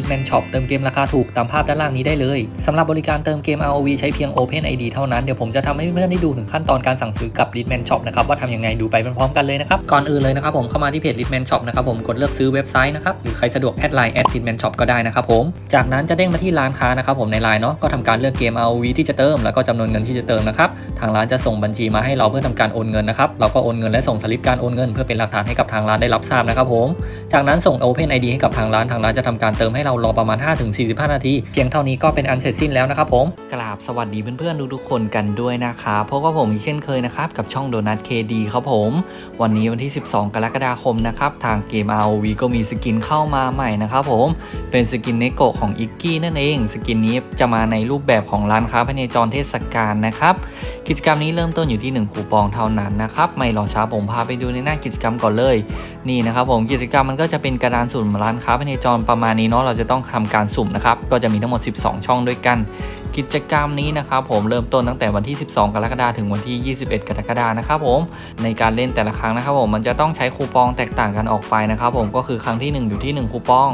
ลิทแมนช็อปเติมเกมราคาถูกตามภาพด้านล่างนี้ได้เลยสำหรับบริการเติมเกม ROV ใช้เพียง Open ID เท่านั้น เดี๋ยวผมจะทำให้เพื่อนๆได้ดูถึงขั้นตอนการสั่งซื้อกับ l i t m a n Shop นะครับว่าทำยังไงดูไปพร้อมๆกันเลยนะครับก่อนอื่นเลยนะครับผมเข้ามาที่เพจ l i t m a n Shop นะครับผมกดเลือกซื้อเว็บไซต์นะครับหรือใครสะดวกแอดไลน์แอด l i t m a n Shop ก็ได้นะครับผมจากนั้นจะเด้งมาที่ร้านค้านะครับผมในไลน์เนาะก็ทำการเลือกเกม ROV ที่จะเติมแล้วก็จำนวนเงินที่จะเติมนะครับทางร้านจะส่งบัญชีมาให้เราเพื่อทำการโอนเงินนะครับเราก็โอนเงินและส่งสลิปการโอนเงินเพื่อเป็นหลักฐานให้กับทางร้านได้รับทราบนะครับผมจากนั้นส่ง Open ID ให้กับทางร้านทางร้านจะทำการเติมให้เรารอประมาณ 5-45 นาที เพียงเท่านี้ก็เป็นอันเสร็จสิ้นแล้วนะครับผมกราบสวัสดีเพื่อนๆทุกๆคนกันด้วยนะครับพบกับผมอีกเช่นเคยนะครับกับช่องโดนัทเคดีครับผม วันนี้วันที่ 12 กรกฎาคมนะครับทางเกม ROV ก็มีสกินเข้ามาใหม่นะครับผมเป็นสกินเนโกะของอิกกี้นั่นเองสกินนี้จะมาในรูปแบบของร้านค้าพเนจรเทศกาลนะครับกิจกรรมนี้เริ่มต้นอยู่ที่ 1 คูปองเท่านั้นนะครับไม่รอช้าผมพาไปดูในหน้ากิจกรรมก่อนเลย นี่นะครับผมกิจกรรมมันก็จะเป็นกระดานสุ่มร้านค้าพเนจรประมาณนี้เนาะเราจะต้องทำการสุ่มนะครับ ก็จะมีทั้งหมด 12 ช่องด้วยกัน กิจกรรมนี้นะครับผมเริ่มต้นตั้งแต่วันที่ 12 กรกฎาคมถึงวันที่ 21 กรกฎาคมนะครับผมในการเล่นแต่ละครั้งนะครับผมมันจะต้องใช้คูปองแตกต่างกันออกไปนะครับผมก็คือครั้งที่ 1 อยู่ที่ 1 คูปอง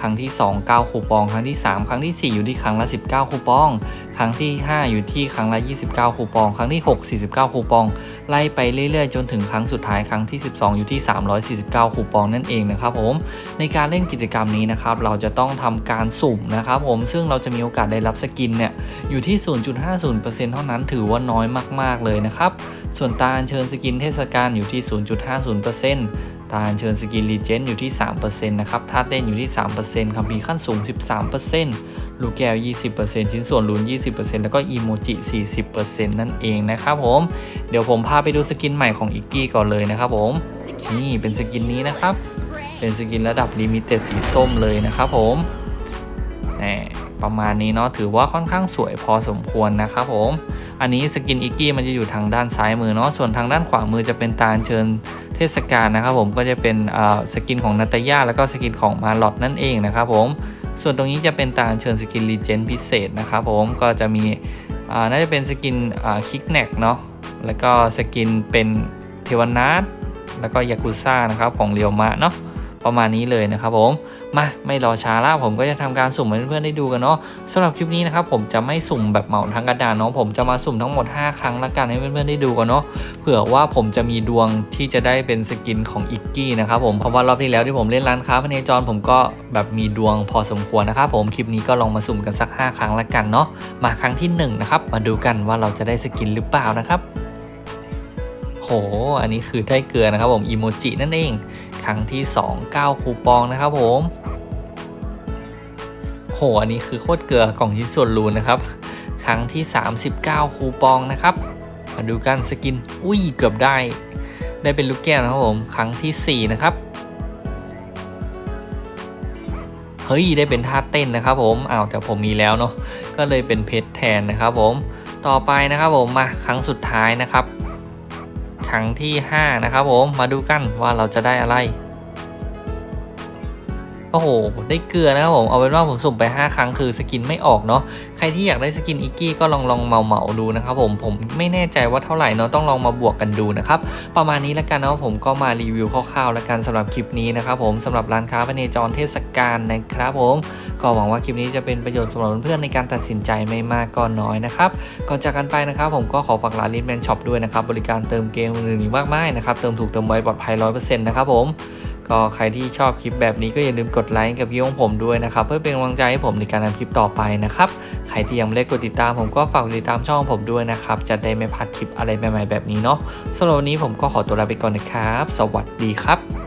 ครั้งที่ 2 9 คูปอง ครั้งที่ 3 ครั้งที่ 4 อยู่ที่ครั้งละ 19 คูปอง ครั้งที่ 5 อยู่ที่ครั้งละ 29 คูปอง ครั้งที่ 6 49 คูปอง ไล่ไปเรื่อยๆ จนถึงครั้งสุดท้ายครั้งที่ 12 อยู่ที่ 349 คูปองนั่นเองนะครับผมในการเล่นกิจกรรมนี้นะครับเราจะต้องทำการสุ่มนะครับผมซึ่งเราจะมีโอกาสได้รับสกินเนี่ยอยู่ที่ 0.50%เท่านั้นถือว่าน้อยมาก ๆ เลยนะครับ ส่วนตาอัญเชิญสกินเทศกาลอยู่ที่ 0.50%ตาอัญเชิญสกินรีเจนอยู่ที่ 3%นะครับท่าเต้นอยู่ที่ 3%คัมภีร์ขั้นสูง 13%ลูกแก้ว 20%ชิ้นส่วนลุ้น 20%แล้วก็อีโมจิ 40%นั่นเองนะครับผม เดี๋ยวผมพาไปดูสกินใหม่ของอิกกี้ก่อนเลยนะครับผม นี่เป็นสกินนี้นะครับ เป็นสกินระดับลิมิเต็ดสีส้มเลยนะครับผมแหม ประมาณนี้เนาะถือว่าค่อนข้างสวยพอสมควรนะครับผมอันนี้สกินอิกกี้มันจะอยู่ทางด้านซ้ายมือเนาะส่วนทางด้านขวามือจะเป็นตาลเชิญเทศกาลนะครับผมก็จะเป็นอ่าสกินของนาตาย่าแล้วก็สกินของมาลอดนั่นเองนะครับผมส่วนตรงนี้จะเป็นตาลเชิญสกินรีเจนพิเศษนะครับผมก็จะมีอ่าน่าจะเป็นสกินอ่าคิกแนกเนาะแล้วก็สกินเป็นเทวนาทแล้วก็ยากุซ่านะครับของเรียวมะเนาะ ประมาณนี้เลยนะครับผมมาไม่รอช้าละผมก็จะทำการสุ่มให้เพื่อนๆได้ดูกันเนาะสำหรับคลิปนี้นะครับผมจะไม่สุ่มแบบเหมาทั้งกระดานเนาะผมจะมาสุ่มทั้งหมด 5 ครั้งละกันให้เพื่อนๆได้ดูกันเนาะเผื่อว่าผมจะมีดวงที่จะได้เป็นสกินของอิกกี้นะครับผมเพราะว่ารอบที่แล้วที่ผมเล่นร้านค้าพเนจรผมก็แบบมีดวงพอสมควรนะครับผมคลิปนี้ก็ลองมาสุ่มกันสัก 5 ครั้งละกันเนาะมาครั้งที่1นะครับมาดูกันว่าเราจะได้สกินหรือเปล่านะครับโห อันนี้คือได้เกลือนะครับผม อีโมจินั่นเอง ครั้งที่ 2 9 คูปองนะครับผมโหอันนี้คือโคตรเกลือกล่องชิ้นส่วนรูนนะครับ ครั้งที่ 39 คูปองนะครับ มาดูกันสกิน อุ้ยเกือบได้ ได้เป็นลูกแก้วนะครับผม ครั้งที่ 4 นะครับ เฮ้ย ได้เป็นท่าเต้นนะครับผมอ้าวแต่ผมมีแล้วเนาะ ก็เลยเป็นเพชรแทนนะครับผม ต่อไปนะครับผมมาครั้งสุดท้ายนะครับ ครั้งที่ 5 นะครับผม มาดูกันว่าเราจะได้อะไร โอ้โห ได้เกลือนะครับผม เอาเป็นว่าผมสุ่มไป 5 ครั้งคือสกินไม่ออกเนาะ ใครที่อยากได้สกินอิกกี้ก็ลองลองเมาเมาดูนะครับผม ผมไม่แน่ใจว่าเท่าไหร่เนาะ ต้องลองมาบวกกันดูนะครับ ประมาณนี้แล้วกันนะผมก็มารีวิวคร่าวๆแล้วกันสำหรับคลิปนี้นะครับผมสำหรับร้านค้าพเนจรเทศกาลนะครับผม ก็หวังว่าคลิปนี้จะเป็นประโยชน์สำหรับเพื่อนๆในการตัดสินใจไม่มากก็น้อยนะครับก่อนจากกันไปนะครับ ผมก็ขอฝากร้านลิทแมนช็อปด้วยนะครับบริการเติมเกมอื่นๆอีมากมายนะครับเติมถูกเติมไวปลอดภัย100%นะครับผมก็ใครที่ชอบคลิปแบบนี้ก็อย่าลืมกดไลค์กับพี่ของผมด้วยนะครับ เพื่อเป็นกำลังใจให้ผมในการทำคลิปต่อไปนะครับ ใครที่ยังไม่ได้กดติดตามผมก็ฝากติดตามช่องผมด้วยนะครับ จะได้ไม่พลาดคลิปอะไรใหม่ๆแบบนี้เนาะสำหรับวันนี้ผมก็ขอตัวลาไปก่อนนะครับ สวัสดีครับ